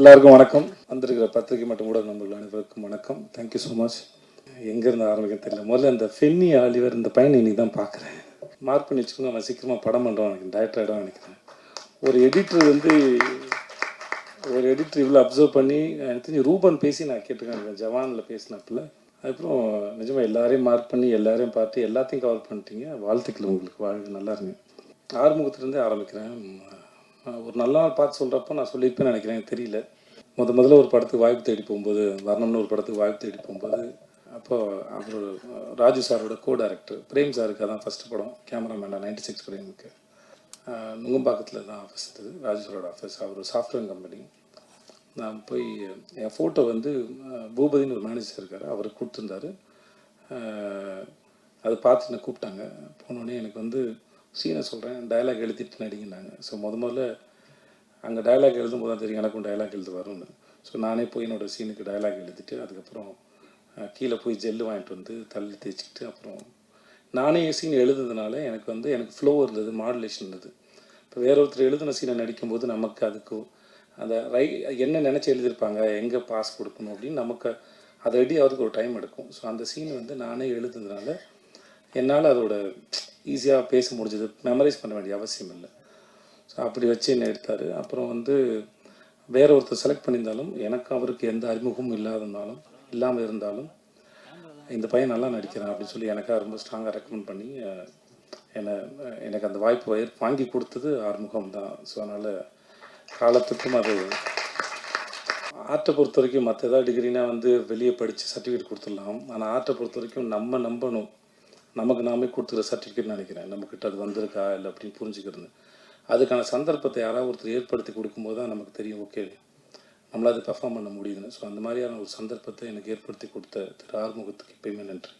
எல்லாருக்கும் வணக்கம். வந்திருக்கிற பத்திரிகை மற்றும் ஊடக நண்பர்கள் அனைவருக்கும் வணக்கம். தேங்க்யூ ஸோ மச் எங்கேருந்து ஆரம்பிக்க தெரியல. முதல்ல இந்த ஃபென்னி ஆலிவர் இந்த பையனை இன்னைக்கு தான் பார்க்குறேன். மார்க் பண்ணி வச்சுக்கோங்க. அவன் சீக்கிரமாக படம் பண்ணுறான் எனக்கு டைரக்டர் ஆகிடும் நினைக்கிறேன். ஒரு எடிட்டர் வந்து ஒரு எடிட்டர் இவ்வளோ அப்சர்வ் பண்ணி எனக்கு தெரிஞ்சு ரூபன் பேசி நான் கேட்டுக்கேன் ஜவானில் பேசினப்பில். அதுக்கப்புறம் நிஜமாக எல்லாரையும் மார்க் பண்ணி எல்லாரையும் பார்த்து எல்லாத்தையும் கவர் பண்ணிட்டீங்க. வாழ்த்துக்கள் உங்களுக்கு. வாழ்க்கை நல்லா இருங்க. ஆறுமுகத்துலேருந்தே ஆரம்பிக்கிறேன். ஒரு நல்ல நாள் பார்த்து சொல்கிறப்போ நான் சொல்லியிருப்பேன்னு நினைக்கிறேன். எனக்கு தெரியல. முத முதல்ல ஒரு படத்துக்கு வாய்ப்பு தேடி போகும்போது வரணும்னு ஒரு படத்துக்கு வாய்ப்பு தேடி போகும்போது அப்போ அவர் ராஜு சாரோட கோ டைரக்டர் பிரேம் சாருக்கு அதான் ஃபஸ்ட்டு படம். கேமராமேனாக நைன்டி சிக்ஸ் பிரேமுக்கு நுங்கம்பாக்கத்தில் தான் ஆஃபீஸ் இருந்தது. ராஜு சாரோட ஆஃபீஸ் அவர் சாஃப்ட்வேர் கம்பெனி நான் போய் என் ஃபோட்டோ வந்து பூபதினு ஒரு மேனேஜர் இருக்கார். அவர் கொடுத்துருந்தாரு. அதை பார்த்து என்னை கூப்பிட்டாங்க. போனோடனே எனக்கு வந்து சீனை சொல்கிறேன் டயலாக் எழுதிட்டு நடிங்கன்னாங்க ஸோ முத முதல்ல அங்கே டயலாக் எழுதும் போது தான் தெரியும் எனக்கும் டயலாக் எழுத வரும்னு. ஸோ நானே போய் என்னோட சீனுக்கு டயலாக் எழுதிட்டு அதுக்கப்புறம் கீழே போய் ஜெல்லு வாங்கிட்டு வந்து தள்ளி தேய்ச்சிக்கிட்டு அப்புறம் நானே சீன் எழுதுனதுனால எனக்கு வந்து எனக்கு ஃப்ளோ இருந்தது மாடுலேஷன் இருந்தது. இப்போ வேற ஒருத்தர் எழுதின சீனை நடிக்கும்போது நமக்கு அதுக்கு அந்த ரை என்ன நினச்சி எழுதியிருப்பாங்க எங்கே பாஸ் கொடுக்கணும் அப்படின்னு நமக்கு அதை ரெடி அவருக்கு ஒரு டைம் எடுக்கும். ஸோ அந்த சீன் வந்து நானே எழுதுனதுனால என்னால் அதோட ஈஸியாக பேச முடிஞ்சது. மெமரைஸ் பண்ண வேண்டிய அவசியம் இல்லை. ஸோ அப்படி வச்சு என்ன எடுத்தார். அப்புறம் வந்து வேற ஒருத்தர் செலக்ட் பண்ணியிருந்தாலும் எனக்கு அவருக்கு எந்த அறிமுகமும் இல்லாதனாலும் இல்லாமல் இருந்தாலும் இந்த பையன் நல்லா நடிக்கிறான் அப்படின்னு சொல்லி எனக்காக ரொம்ப ஸ்ட்ராங்காக ரெக்கமெண்ட் பண்ணி என்னை எனக்கு அந்த வாய்ப்பு வாங்கி கொடுத்தது ஆறுமுகம் தான். ஸோ அதனால் காலத்துக்கும் அது ஆர்ட்டை பொறுத்த வரைக்கும் மற்ற ஏதாவது டிகிரினா வந்து வெளியே படித்து சர்டிஃபிகேட் கொடுத்துடலாம். ஆனால் ஆர்ட்டை பொறுத்த வரைக்கும் நம்ம நம்பணும். நமக்கு நாமே கொடுத்துருக்க சர்டிஃபிகேட் நினைக்கிறேன். நம்மக்கிட்ட அது வந்திருக்கா இல்லை அப்படின்னு புரிஞ்சுக்கிறது. அதுக்கான சந்தர்ப்பத்தை யாராவது ஒருத்தர் ஏற்படுத்தி கொடுக்கும்போது தான் நமக்கு தெரியும் ஓகே நம்மளால் அது பெர்ஃபார்ம் பண்ண முடியுதுன்னு. ஸோ அந்த மாதிரியான ஒரு சந்தர்ப்பத்தை எனக்கு ஏற்படுத்தி கொடுத்த திரு ஆறுமுகத்துக்கு எப்பயுமே நன்றி.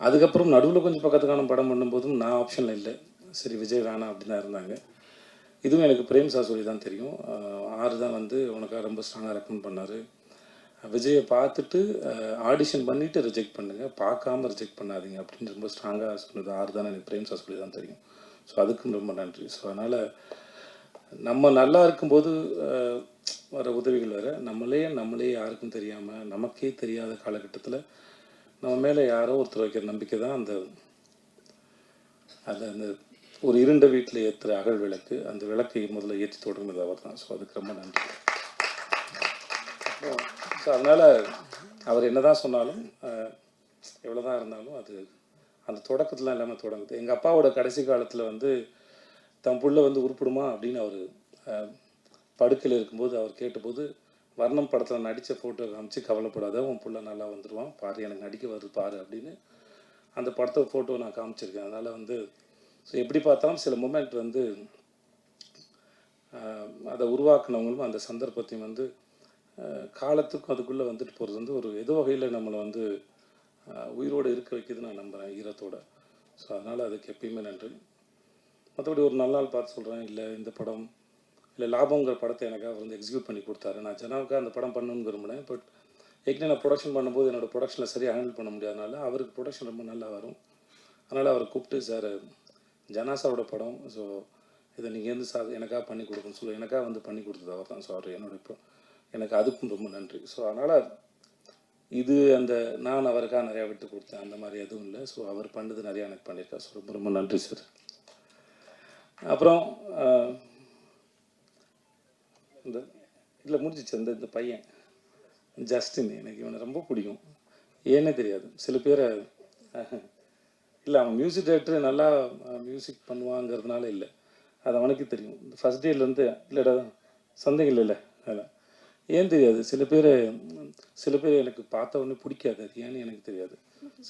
அதுக்கப்புறம் நடுவில் கொஞ்சம் பக்கத்துக்கான படம் பண்ணும்போதும் நான் ஆப்ஷனில் இல்லை. சரி விஜய் வேணாம் அப்படின்னு தான் இருந்தாங்க. இதுவும் எனக்கு பிரேம் சார் சொல்லி தான் தெரியும் ஆறு தான் வந்து உனக்காக ரொம்ப ஸ்ட்ராங்காக ரெக்கமெண்ட் பண்ணார். விஜயை பார்த்துட்டு ஆடிஷன் பண்ணிவிட்டு ரிஜெக்ட் பண்ணுங்கள் பார்க்காம ரிஜெக்ட் பண்ணாதீங்க அப்படின்னு ரொம்ப ஸ்ட்ராங்காக சொன்னது ஆறு தான் எனக்கு பிரேம் சார் சொல்லி தான் தெரியும். ஸோ அதுக்கும் ரொம்ப நன்றி. ஸோ அதனால் நம்ம நல்லா இருக்கும்போது வர உதவிகள் வேறு. நம்மளே நம்மளே யாருக்கும் தெரியாமல் நமக்கே தெரியாத காலகட்டத்தில் நம்ம மேலே யாரோ ஒருத்தர் வைக்கிற நம்பிக்கை தான் அந்த அது அந்த ஒரு இருண்ட வீட்டில் ஏற்றுற அகல் விளக்கு. அந்த விளக்கை முதல்ல ஏற்றி தொடங்குனது அவர் தான் ஸோ அதுக்கு ரொம்ப நன்றி. ஸோ அதனால் அவர் என்ன தான் சொன்னாலும் எவ்வளோ தான் இருந்தாலும் அது அந்த தொடக்கத்துலாம் எல்லாமே தொடங்குது. எங்கள் அப்பாவோட கடைசி காலத்தில் வந்து தன் புள்ள வந்து உருப்பிடுமா அப்படின்னு அவர் படுக்கையில் இருக்கும்போது அவர் கேட்டபோது வர்ணம் படத்தில் நடித்த ஃபோட்டோ காமிச்சு கவலைப்படாத உன் புள்ள நல்லா வந்துடுவான் பாரு எனக்கு நடிக்க வருது பாரு அப்படின்னு அந்த படத்தை ஃபோட்டோ நான் காமிச்சிருக்கேன். அதனால் வந்து ஸோ எப்படி பார்த்தாலும் சில மூமெண்ட் வந்து அதை உருவாக்குனவங்களும் அந்த சந்தர்ப்பத்தையும் வந்து காலத்துக்கும் அதுக்குள்ளே வந்துட்டு போகிறது வந்து ஒரு எது வகையில் நம்மளை வந்து உயிரோடு இருக்க வைக்கிது நான் நம்புகிறேன் ஈரத்தோட. ஸோ அதனால் அதுக்கு எப்பயுமே நன்றி. மற்றபடி ஒரு நல்ல நாள் பார்த்து சொல்கிறேன் இல்லை இந்த படம் இல்லை லாபங்கிற படத்தை எனக்காக அவர் வந்து எக்ஸிக்யூட் பண்ணி கொடுத்தாரு. நான் ஜனாவுக்காக அந்த படம் பண்ணணும்னு விரும்பினேன். பட் ஏற்கனவே நான் ப்ரொடக்ஷன் பண்ணும்போது என்னோட ப்ரொடக்ஷனில் சரியாக ஹேண்டில் பண்ண முடியாதனால அவருக்கு ப்ரொடக்ஷன் ரொம்ப நல்லா வரும். அதனால் அவரை கூப்பிட்டு சார் ஜனாசாவோட படம் ஸோ இதை நீங்கள் எந்த சார் எனக்காக பண்ணி கொடுக்கணும்னு சொல்லி. எனக்காக வந்து பண்ணி கொடுத்தது அவர் தான். ஸோ அவர் என்னோட இப்போ எனக்கு அதுக்கும் ரொம்ப நன்றி. ஸோ அதனால் இது அந்த நான் அவருக்காக நிறையா விட்டு கொடுத்தேன். அந்த மாதிரி எதுவும் இல்லை. ஸோ அவர் பண்ணது நிறையா எனக்கு பண்ணியிருக்கார். ஸோ ரொம்ப ரொம்ப நன்றி சார் அப்புறம் இந்த இல்லை முடிஞ்சிச்சு. அந்த இந்த பையன் ஜஸ்டின் எனக்கு இவனை ரொம்ப பிடிக்கும். ஏன்னே தெரியாது. சில பேரை இல்லை அவன் மியூசிக் டைரக்டர் நல்லா மியூசிக் பண்ணுவாங்கிறதுனால இல்லை. அது அவனுக்கு தெரியும். ஃபஸ்ட் டேலேருந்து இல்லைடா சந்தேகம் இல்லைல்ல. அதான் ஏன் தெரியாது? சில பேர் சில பேர் எனக்கு பார்த்த உடனே பிடிக்காது. அது ஏன்னு எனக்கு தெரியாது.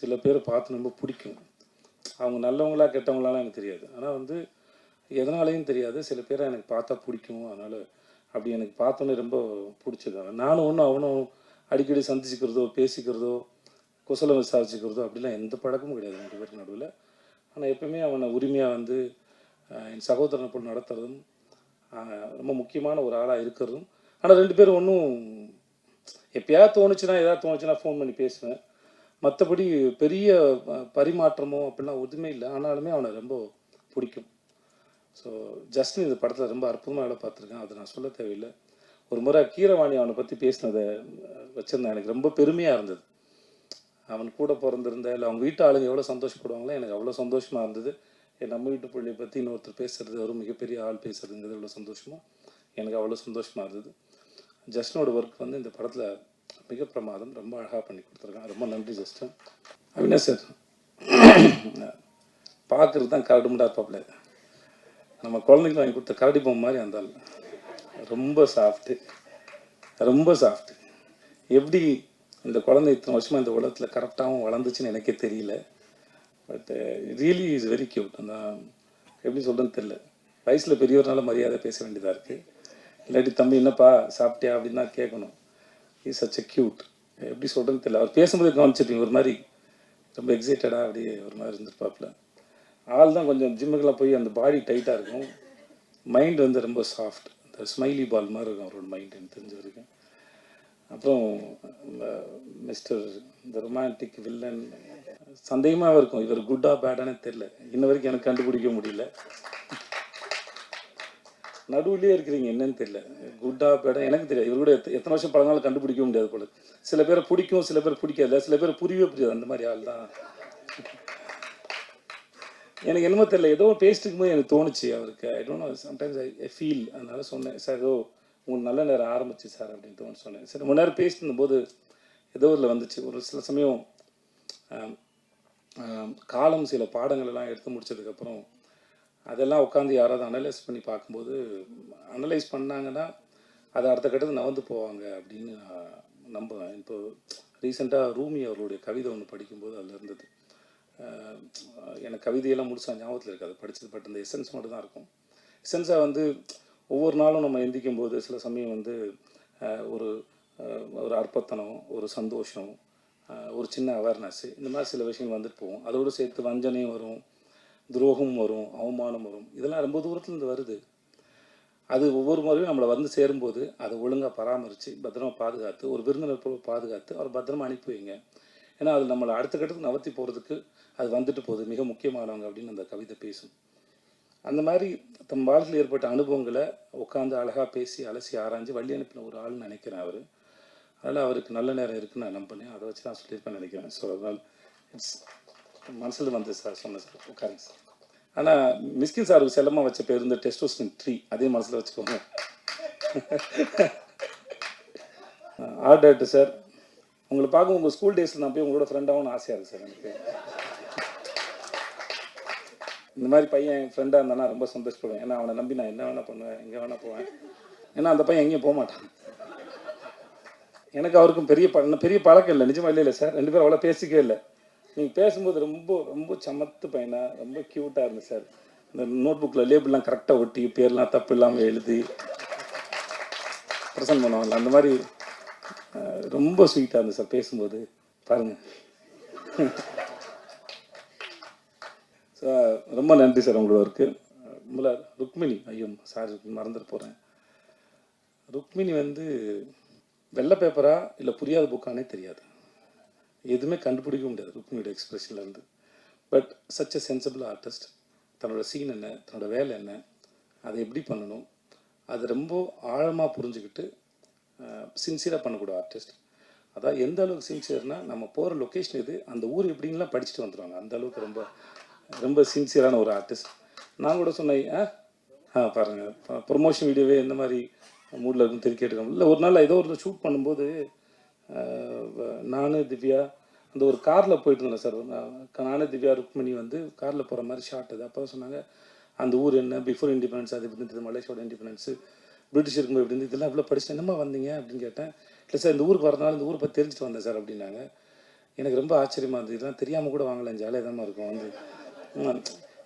சில பேரை பார்த்து ரொம்ப பிடிக்கும். அவங்க நல்லவங்களா கெட்டவங்களாலாம் எனக்கு தெரியாது. ஆனால் வந்து எதனாலையும் தெரியாது. சில பேரை எனக்கு பார்த்தா பிடிக்கும். அதனால் அப்படி எனக்கு பார்த்தோன்னே ரொம்ப பிடிச்சது நானும் ஒன்றும் அவனும் அடிக்கடி சந்திச்சுக்கிறதோ பேசிக்கிறதோ குசலம் விசாரிச்சுக்கிறதோ அப்படிலாம் எந்த பழக்கமும் கிடையாது ரெண்டு பேருக்கு நடுவில். ஆனால் எப்பவுமே அவனை உரிமையாக வந்து என் சகோதரனை போல் நடத்துறதும் ரொம்ப முக்கியமான ஒரு ஆளாக இருக்கிறதும் ஆனால் ரெண்டு பேரும் ஒன்றும் எப்பயாவது தோணுச்சுன்னா ஏதாவது தோணுச்சுன்னா ஃபோன் பண்ணி பேசுவேன். மற்றபடி பெரிய பரிமாற்றமோ அப்படிலாம் ஒன்றுமே இல்லை. ஆனாலுமே அவனை ரொம்ப பிடிக்கும். ஸோ ஜஸ்டின் இந்த படத்தில் ரொம்ப அற்புதமாக வேலை பார்த்துருக்கேன். அதை நான் சொல்ல தேவையில்லை. ஒரு முறை கீரவாணி அவனை பற்றி பேசினதை வச்சுருந்தேன். எனக்கு ரொம்ப பெருமையாக இருந்தது. அவன் கூட பிறந்திருந்த இல்லை அவங்க வீட்டு ஆளுங்க எவ்வளோ சந்தோஷப்படுவாங்களோ எனக்கு அவ்வளோ சந்தோஷமாக இருந்தது. என் நம்ம வீட்டு பிள்ளையை பற்றி இன்னொருத்தர் பேசுறது ஒரு மிகப்பெரிய ஆள் பேசுறதுங்கிறது எவ்வளோ சந்தோஷமோ எனக்கு அவ்வளோ சந்தோஷமாக இருந்தது. ஜஸ்டனோட ஒர்க் வந்து இந்த படத்தில் மிக பிரமாதம் ரொம்ப அழகாக பண்ணி கொடுத்துருக்கான் ரொம்ப நன்றி ஜஸ்டன். அவினாஷ் சார் பார்க்குறது தான் கரடு முடா இருப்பாப்ல. நம்ம குழந்தைங்க வாங்கி கொடுத்த கரடி பொம்மை மாதிரி அந்த ஆள். ரொம்ப சாஃப்ட்டு ரொம்ப சாஃப்ட்டு எப்படி இந்த குழந்தை இத்தனை வருஷமாக இந்த உலகத்தில் கரெக்டாகவும் வளர்ந்துச்சுன்னு எனக்கே தெரியல. But really is very cute அந்த எப்படி சொல்கிறேன்னு தெரியல. வயசில் பெரியவர்னால மரியாதை பேச வேண்டியதாக இருக்குது இல்லாட்டி தம்பி என்னப்பா சாப்பிட்டியா? அப்படின்னு தான் கேட்கணும். இஸ் சச் எ க்யூட் எப்படி சொல்கிறதுன்னு தெரியல. அவர் பேசும்போது கவனிச்சிருப்பீங்க ஒரு மாதிரி ரொம்ப எக்ஸைட்டடாக அப்படியே ஒரு மாதிரி இருந்திருப்பாப்புல. ஆள் தான் கொஞ்சம் ஜிம்முக்கெல்லாம் போய் அந்த பாடி டைட்டாக இருக்கும். மைண்ட் வந்து ரொம்ப சாஃப்ட் இந்த ஸ்மைலி பால் மாதிரி இருக்கும் அவரோட மைண்ட் எனக்கு தெரிஞ்ச வரைக்கும். அப்புறம் மிஸ்டர் இந்த ரொமான்டிக் வில்லன் சந்தேகமாக இருக்கும். இவர் குட்டா பேடானே தெரில இன்ன வரைக்கும் எனக்கு கண்டுபிடிக்க முடியல. நடுவுலேயே இருக்கிறீங்க என்னன்னு தெரியல. குட்டா பேடா எனக்கு தெரியாது. இவர் கூட எத்த- எத்தனை வருஷம் பழங்காலம் கண்டுபிடிக்க முடியாது போல. சில பேரை பிடிக்கும் சில பேர் பிடிக்காது. சில பேர் புரியவே புரியாது. அந்த மாதிரி ஆள் தான். எனக்கு என்னமோ தெரியல. ஏதோ பேசிட்டு இருக்கும்போது எனக்கு தோணுச்சு அவருக்கு. I don't know sometimes I feel அதனால சொன்னேன். சார் ஏதோ உங்களுக்கு நல்ல நேரம் ஆரம்பிச்சு சார் அப்படின்னு தோணு சொன்னேன். சரி ரொம்ப நேரம் பேசிட்டு போது ஏதோ இதில் வந்துச்சு. ஒரு சில சமயம் காலம் சில பாடங்கள் எல்லாம் எடுத்து முடிச்சதுக்கப்புறம் அதெல்லாம் உட்காந்து யாராவது அனலைஸ் பண்ணி பார்க்கும்போது அனலைஸ் பண்ணாங்கன்னா அது அடுத்த கட்டத்தில் நவந்து போவாங்க அப்படின்னு நான் நம்புவேன். இப்போ ரீசெண்டாக ரூமி அவர்களுடைய கவிதை ஒன்று படிக்கும்போது அதில் இருந்தது. எனக்கு கவிதையெல்லாம் முடிச்சா ஞாபகத்தில் இருக்காது படித்தது பட் அந்த எசன்ஸ் மட்டும் தான் இருக்கும் எசன்ஸாக வந்து ஒவ்வொரு நாளும் நம்ம எந்திக்கும் போது சில சமயம் வந்து ஒரு ஒரு அற்பத்தனம் ஒரு சந்தோஷம் ஒரு சின்ன அவேர்னஸ் இந்த மாதிரி சில விஷயங்கள் வந்துட்டு போவோம் அதோடு சேர்த்து வஞ்சனையும் வரும். துரோகம் வரும் அவமானம் வரும். இதெல்லாம் ரொம்ப தூரத்துலேருந்து வருது. அது ஒவ்வொரு முறையும் நம்மளை வந்து சேரும்போது அதை ஒழுங்காக பராமரித்து பத்திரமா பாதுகாத்து ஒரு விருந்தினர் போல பாதுகாத்து அவர் பத்திரமா அனுப்பி வைங்க. ஏன்னா அது நம்மளை அடுத்த கட்டத்துக்கு நவர்த்தி போகிறதுக்கு அது வந்துட்டு போகுது. மிக முக்கியமானவங்க அப்படின்னு அந்த கவிதை பேசும். அந்த மாதிரி தம் வாழ்க்கையில் ஏற்பட்ட அனுபவங்களை உட்காந்து அழகாக பேசி அலசி ஆராய்ஞ்சு வழி அனுப்பின ஒரு ஆள்னு நினைக்கிறேன் அவர். அதனால் அவருக்கு நல்ல நேரம் இருக்குன்னு நான் நம்பினேன் அதை வச்சு நான் சொல்லியிருப்பேன் நினைக்கிறேன். ஸோ அதனால் இட்ஸ் மனசில் வந்து சார் சொன்னேன் சார் உட்காருங்க சார். ஆனால் மிஸ்கின் சாருக்கு செல்லமாக வச்ச பேர் வந்து டெஸ்டோஸ்டின் ட்ரீ அதே மனசில் வச்சுக்கோங்க. Art director sir. உங்களை பார்க்க உங்கள் ஸ்கூல் டேஸில் நான் போய் உங்களோட ஃப்ரெண்டாகவும் ஆசையாக இருக்குது சார் எனக்கு. இந்த மாதிரி பையன் என் ஃப்ரெண்டாக இருந்தானா ரொம்ப சந்தோஷப்படுவேன். ஏன்னா அவனை நம்பி நான் என்ன வேணால் பண்ணுவேன் எங்கே வேணால் போவேன். ஏன்னா அந்த பையன் எங்கேயும் போக மாட்டான். எனக்கு அவருக்கும் பெரிய ப பெரிய பழக்கம் இல்லை. நிஜமா இல்லை இல்லை சார். ரெண்டு பேரும் அவ்வளோ பேசிக்கவே இல்லை. நீங்கள் பேசும்போது ரொம்ப ரொம்ப சமத்து பையனா ரொம்ப க்யூட்டாக இருந்துச்சு சார் இந்த நோட் புக்கில் லேபிள்லாம் கரெக்டாக ஒட்டி பேர்லாம் தப்பு இல்லாமல் எழுதி ப்ரெசன்ட் பண்ணுவாங்கல்ல அந்த மாதிரி ரொம்ப ஸ்வீட்டாக இருந்தது சார் பேசும்போது. பாருங்கள் சார் ரொம்ப நன்றி சார் உங்களோட ஒர்க்கு முதல்ல ருக்மிணி ஐயோ சார் மறந்துட்டு போகிறேன் ருக்மிணி வந்து வெள்ளை பேப்பரா இல்லை புரியாத புக்கானே தெரியாது. எதுவுமே கண்டுபிடிக்க முடியாது ருக்மிணியோட எக்ஸ்பிரஷன்லேருந்து but such a sensible artist தன்னோட சீன் என்ன தன்னோட வேலை என்ன அதை எப்படி பண்ணணும் அது ரொம்ப ஆழமாக புரிஞ்சுக்கிட்டு சின்சியராக பண்ணக்கூடிய ஆர்டிஸ்ட் அதான் எந்த அளவுக்கு சின்சியர்னால் நம்ம போகிற லொக்கேஷன் இது அந்த ஊர் எப்படின்லாம் படிச்சுட்டு வந்துடுவாங்க அந்த அளவுக்கு ரொம்ப ரொம்ப சின்சியரான ஒரு ஆர்டிஸ்ட் நான் கூட சொன்னேன் ஆ பாருங்கள் ப்ரொமோஷன் வீடியோவே எந்த மாதிரி மூடில் இருக்கும் திருக்கி எடுக்கணும் இல்லை ஒரு நாள் ஏதோ ஒரு ஷூட் பண்ணும்போது நானு திவ்யா அந்த ஒரு காரில் போயிட்டு இருந்தேன் சார். நானே திவ்யா ருக்மணி வந்து காரில் போகிற மாதிரி ஷார்ட் அது அப்போ சொன்னாங்க அந்த ஊர் என்ன? பிஃபோர் இண்டிபெண்டன்ஸ் அது எப்படி இருந்தது மலேசியோட இண்டிபெண்டன்ஸு பிரிட்டிஷ் இருக்கும்போது எப்படி இருந்தது இதெல்லாம் இவ்வளோ படிச்சு என்னம்மா வந்தீங்க? அப்படின்னு கேட்டேன். இல்லை சார் இந்த ஊருக்கு வரதுனால இந்த ஊரை பற்றி தெரிஞ்சுட்டு வந்தேன் சார் அப்படின்னாங்க. எனக்கு ரொம்ப ஆச்சரியமாக இருந்தது. இதெல்லாம் தெரியாமல் கூட வாங்கலாம் ஜாலியாக தான் இருக்கும். வந்து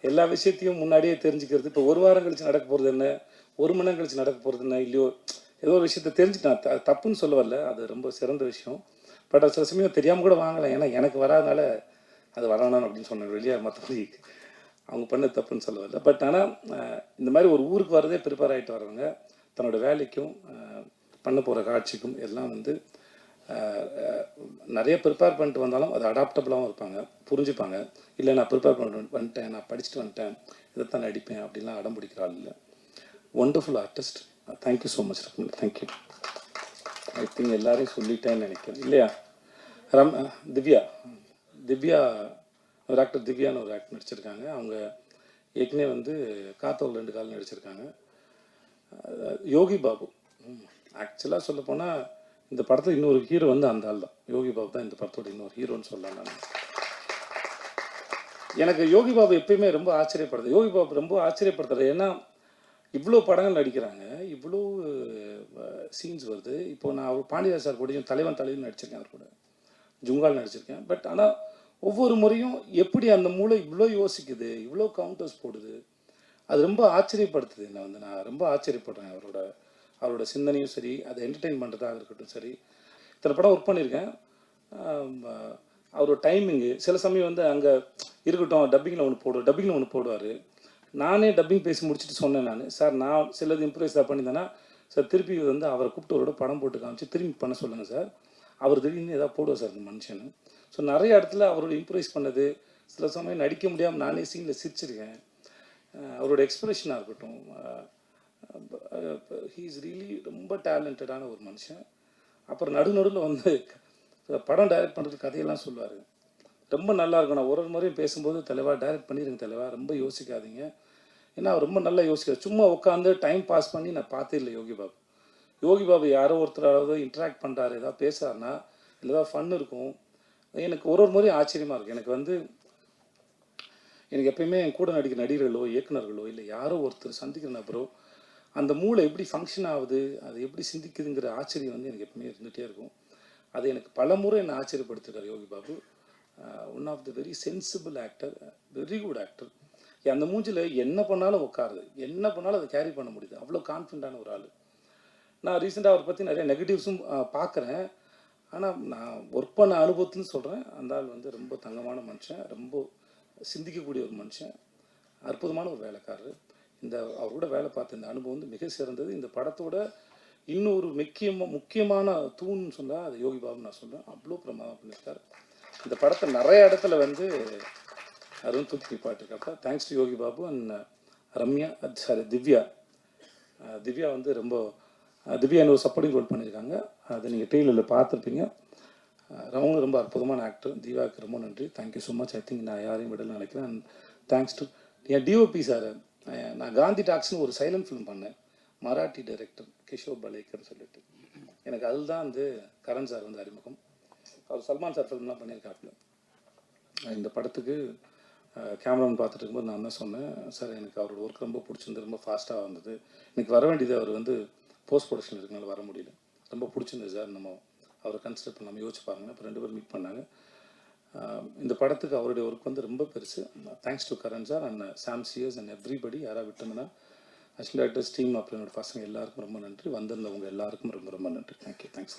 எல்லா விஷயத்தையும் முன்னாடியே தெரிஞ்சுக்கிறது. இப்போ ஒரு வாரம் கழிச்சு நடக்க போகிறது என்ன? ஒரு மணி நேரம் கழிச்சு நடக்க போகிறது என்ன? இல்லையோ ஏதோ ஒரு விஷயத்த நான் த- தப்புன்னு சொல்ல வரல அது ரொம்ப சிறந்த விஷயம். பட் அது சில சமயம் தெரியாமல் கூட வாங்கலாம். ஏன்னா எனக்கு வராதனால அது வரணும் அப்படின்னு சொன்னேன். வெளியே மற்றபடி அவங்க பண்ண தப்புன்னு சொல்ல வரல பட் ஆனால் இந்த மாதிரி ஒரு ஊருக்கு வரதே ப்ரிப்பேர் ஆகிட்டு வரவங்க தன்னோட வேலைக்கும் பண்ண போகிற காட்சிக்கும் எல்லாம் வந்து நிறைய ப்ரிப்பேர் பண்ணிட்டு வந்தாலும் அது அடாப்டபுளாகவும் இருப்பாங்க. புரிஞ்சுப்பாங்க. இல்லை நான் ப்ரிப்பேர் பண்ணிட்டு வந்துட்டேன். நான் படிச்சுட்டு வந்துட்டேன். இதைத்தான் நடிப்பேன் அப்படின்லாம் அடம் பிடிக்கிறாள் இல்லை. Wonderful artist thank you so much Ratna thank you I think எல்லாரையும் சொல்லிட்டேன்னு நினைக்கிறேன். இல்லையா? ரம் திவ்யா. திவ்யா ஒரு ஆக்டர் திவ்யான்னு ஒரு ஆக்டர் நடிச்சிருக்காங்க. அவங்க ஏற்கனவே வந்து காத்தோல் ரெண்டு கால் நடிச்சிருக்காங்க. யோகி பாபு. ஆக்சுவலாக சொல்ல போனால் இந்த படத்தில் இன்னொரு ஹீரோ வந்து அந்த ஆள் தான். யோகி பாபு தான் இந்த படத்தோட இன்னொரு ஹீரோன்னு சொல்லலாம் நான். எனக்கு யோகி பாபு எப்பயுமே ரொம்ப ஆச்சரியப்படுது. யோகி பாபு ரொம்ப ஆச்சரியப்படுத்துறது. ஏன்னா இவ்வளோ படங்கள் நடிக்கிறாங்க இவ்வளோ சீன்ஸ் வருது. இப்போ நான் அவர் பாண்டியராஜ் சார் கூடயும் தலைவன் தலைவன் நடிச்சிருக்கேன் அவர் கூட. ஜுங்கால் நடிச்சிருக்கேன். பட் ஆனால் ஒவ்வொரு முறையும் எப்படி அந்த மூளை இவ்வளோ யோசிக்குது இவ்வளோ கவுண்டர்ஸ் போடுது அது ரொம்ப ஆச்சரியப்படுத்துது. என்னை வந்து நான் ரொம்ப ஆச்சரியப்படுறேன் அவரோட அவரோட சிந்தனையும் சரி அதை என்டர்டெயின் பண்ணுறதாக இருக்கட்டும் சரி. இத்தனை படம் ஒர்க் பண்ணியிருக்கேன். அவரோட டைமிங்கு சில சமயம் வந்து அங்கே இருக்கட்டும் டப்பிங்கில் ஒன்று போடுவோம் டப்பிங்கில் ஒன்று போடுவார். நானே டப்பிங் பேசி முடிச்சுட்டு சொன்னேன் நான். சார் நான் சிலது இம்ப்ரூவைஸ் பண்ணியிருந்தேன்னா சார் திருப்பி வந்து அவரை கூப்பிட்டு அவரோட படம் போட்டு காமிச்சு திரும்பி பண்ண சொல்லுங்கள் சார். அவர் திடீர்னு ஏதாவது போடுவார் சார் இந்த மனுஷன். ஸோ நிறைய இடத்துல அவரோட இம்ப்ரூவைஸ் பண்ணது சில சமயம் நடிக்க முடியாமல் நானே சீனில் சிரிச்சிருக்கேன். அவரோட எக்ஸ்பிரஷனாக இருக்கட்டும் ஹீ இஸ் ரியலி ரொம்ப டேலண்டடான ஒரு மனுஷன். அப்புறம் நடு நடுவில் வந்து படம் டைரக்ட் பண்ணுறது கதையெல்லாம் சொல்லுவார். ரொம்ப நல்லா இருக்கும். நான் ஒரு ஒரு முறையும் பேசும்போது தலைவா டைரக்ட் பண்ணிடுங்க தலைவா. ரொம்ப யோசிக்காதீங்க. ஏன்னா அவர் ரொம்ப நல்லா யோசிக்கிறார் சும்மா உட்காந்து டைம் பாஸ் பண்ணி நான் பார்த்தே இல்லை யோகி பாபு. யோகி பாபு யாரோ ஒருத்தராவது இன்ட்ராக்ட் பண்ணுறாரு ஏதாவது பேசுகிறாருன்னா இல்லை ஏதாவது ஃபன் இருக்கும். எனக்கு ஒரு ஒரு முறையும் ஆச்சரியமாக இருக்கும் எனக்கு வந்து எனக்கு எப்பயுமே என் கூட நடிக்கிற நடிகர்களோ இயக்குனர்களோ இல்லை யாரோ ஒருத்தர் சந்திக்கிற நபரோ அந்த மூளை எப்படி ஃபங்க்ஷன் ஆகுது அது எப்படி சிந்திக்குதுங்கிற ஆச்சரியம் வந்து எனக்கு எப்பவுமே இருந்துகிட்டே இருக்கும். அது எனக்கு பல முறை என்னை ஆச்சரியப்படுத்திருக்கார் Yogi Babu. One of the very sensible actor very good actor அந்த மூஞ்சில் என்ன பண்ணாலும் உட்காருது. என்ன பண்ணாலும் அதை கேரி பண்ண முடியுது. அவ்வளோ கான்ஃபிடண்ட்டான ஒரு ஆள். நான் ரீசெண்டாக அவரை பற்றி நிறைய நெகட்டிவ்ஸும் uh, பார்க்குறேன். ஆனால் நான் ஒர்க் பண்ண அனுபவத்துன்னு சொல்கிறேன் அந்த ஆள் வந்து ரொம்ப தங்கமான மனுஷன். ரொம்ப சிந்திக்கக்கூடிய ஒரு மனுஷன். அற்புதமான ஒரு வேலைக்காரர். இந்த அவரோட வேலை பார்த்த இந்த அனுபவம் வந்து மிக சிறந்தது. இந்த படத்தோட இன்னொரு முக்கியமாக முக்கியமான தூண்னு சொன்னால் அது யோகி பாபு நான் சொல்கிறேன் அவ்வளோ பிரமாதம் பண்ணியிருக்காரு. இந்த படத்தை நிறைய இடத்துல வந்து அருண் தூக்கி பாட்டிருக்கப்ப thanks to Yogi Babu and Ramya sorry Divya Divya வந்து ரொம்ப uh, திவ்யா ஒரு சப்போர்ட்டிங் ரோல் பண்ணியிருக்காங்க. அதை நீங்கள் டெய்லரில் பார்த்துருப்பீங்க. அஹ் uh, அவங்க ரொம்ப அற்புதமான ஆக்டர் தீவாவுக்கு ரொம்ப நன்றி. Thank you so much I think நான் யாரையும் விடல நினைக்கிறேன். அண்ட் தேங்க்ஸ் டு என் டிஓபி சார் uh, நான் காந்தி டாக்ஸ்னு ஒரு சைலண்ட் ஃபிலிம் பண்ணேன். மராட்டி டைரக்டர் கிஷோர் பலேக்கர் சொல்லிட்டு. எனக்கு அதுதான் தான் வந்து கரண் சார் வந்து அறிமுகம். அவர் சல்மான் சார் ஃபிலிம்லாம் பண்ணியிருக்காப்புல இந்த படத்துக்கு கேமராமேன் பார்த்துட்டு இருக்கும்போது நான் தான் சொன்னேன் சார் எனக்கு அவரோட ஒர்க் ரொம்ப பிடிச்சிருந்து ரொம்ப ஃபாஸ்ட்டாக வந்தது. எனக்கு வர வேண்டியது அவர் வந்து போஸ்ட் ப்ரொடக்ஷன் இருக்கனால வர முடியல. ரொம்ப பிடிச்சிருந்தது சார் நம்ம அவரை கன்சிடர் பண்ணாமல் யோசிச்சு பாருங்க அப்புறம் ரெண்டு பேரும் மீட் பண்ணாங்க. இந்த படத்துக்கு அவருடைய ஒர்க் வந்து ரொம்ப பெருசு. Thanks to Karan sir and Sam cheers and everybody யாராக விட்டோம்னா அசிஸ்டன்ட் டேரக்டர்ஸ் டீம் அப்புறம் என்னோட பசங்க எல்லாருக்கும் ரொம்ப நன்றி. வந்திருந்தவங்க எல்லாருக்கும் ரொம்ப ரொம்ப நன்றி. Thank you thanks